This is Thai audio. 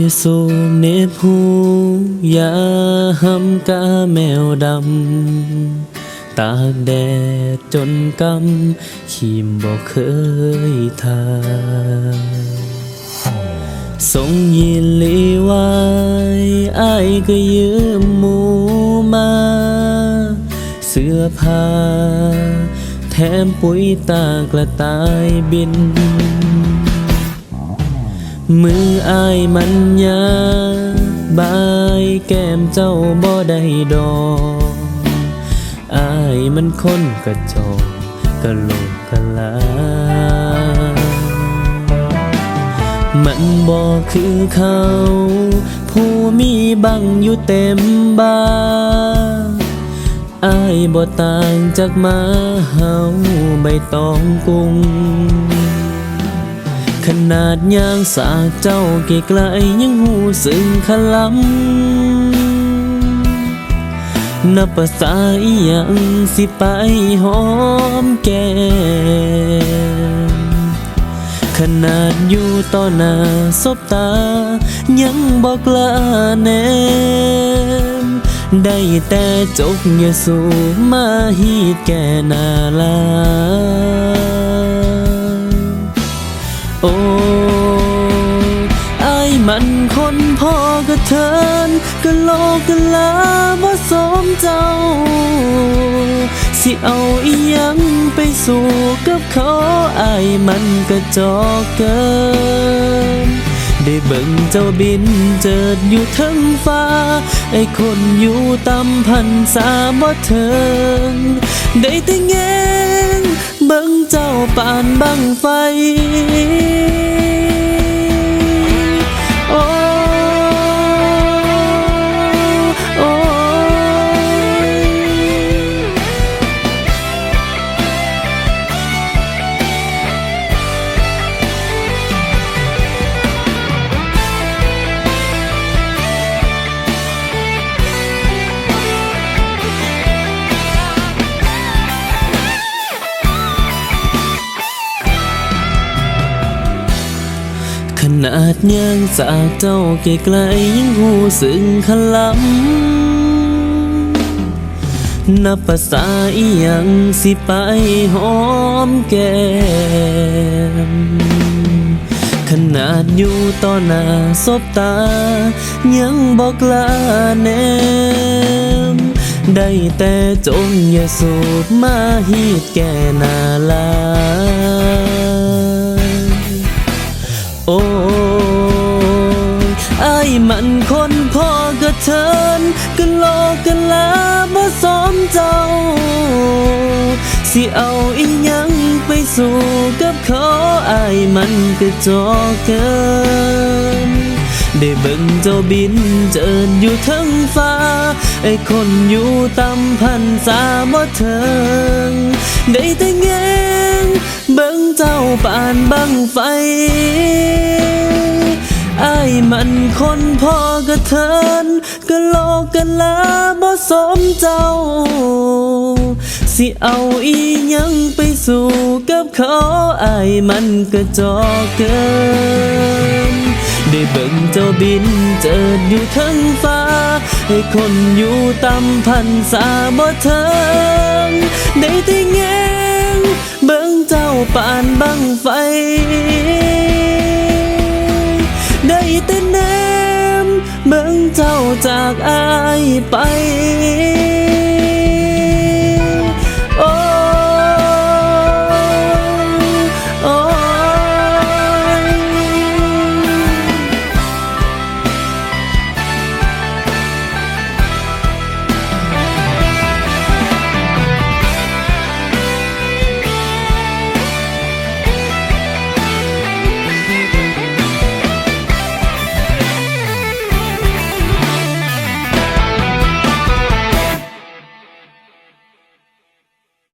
อย่าสูมเนบหูอย่าหำกาแมวดำ ตากแดดจนกำขีมบอกเคยทาทรงยินลีไว้อายก็ยืมหมูมา เสื้อผ้า แถมปุ๋ยตากระต่ายบิน มืออายมันยาบายแก้มเจ้าบ่ได้ดอกอายมันคนกระจอกกะโหลกกะลา มันบอคือเขา ผู้มีบังอยู่เต็มบ้านอายบ่ต่างจากมาเฮาใบตองกุ้ง ขนาดยางสากเจ้าไกลยังหูสึงขลำนับภาษาอีหยังสิไปหอมแก้มขนาดอยู่ต่อหน้าสบตา ยังบอกลาแนม ได้แต่จกอย่าสูมาฮีดแก่นาลา เจ้า สิเอาอียังไปสู่กับเขาไอ้มันก็จอกเกิน ได้เบิ่งเจ้าบินเจิดอยู่ทั้งฟ้า ไอ้คนอยู่ตำพันสาบ่เทิง ได้แต่แงงเบิ่งเจ้าปานบังไฟ นาดยังจากเจ้าไกลๆยังหูสึงขลำนับภาษาอีหยังสิไปหอมแก้มขนาดอยู่ต่อหน้าสบตา ยังบอกลาแนม ได้แต่จงอย่าสูบมาฮีดแก่นาลา โอ้ เทินก็โลกกะลาบ่สมเจ้า สิเอาอีหยังไปสู่กับเขาอายมันก็จอเกิน ได้เบิ่งเจ้าบินเจิดอยู่ทั้งฟ้า ไอ้คนอยู่ตำพันสาบ่เทิง ได้แต่แงงเบิ่งเจ้าปานบังไฟ มันคนพ่อกระเทินก็โลกกันลาบ่สมเจ้า สิเอาอียังไปสู่กับเขาไอ้ายมันก็จอเกิน ได้เบิ่งเจ้าบินเจิดอยู่ทั้งฟ้า ให้คนอยู่ตำพันสาบ่เทิงได้แต่แงงเบิ่งเจ้าปานบังไฟ เบิ่งเจ้าจากอายไป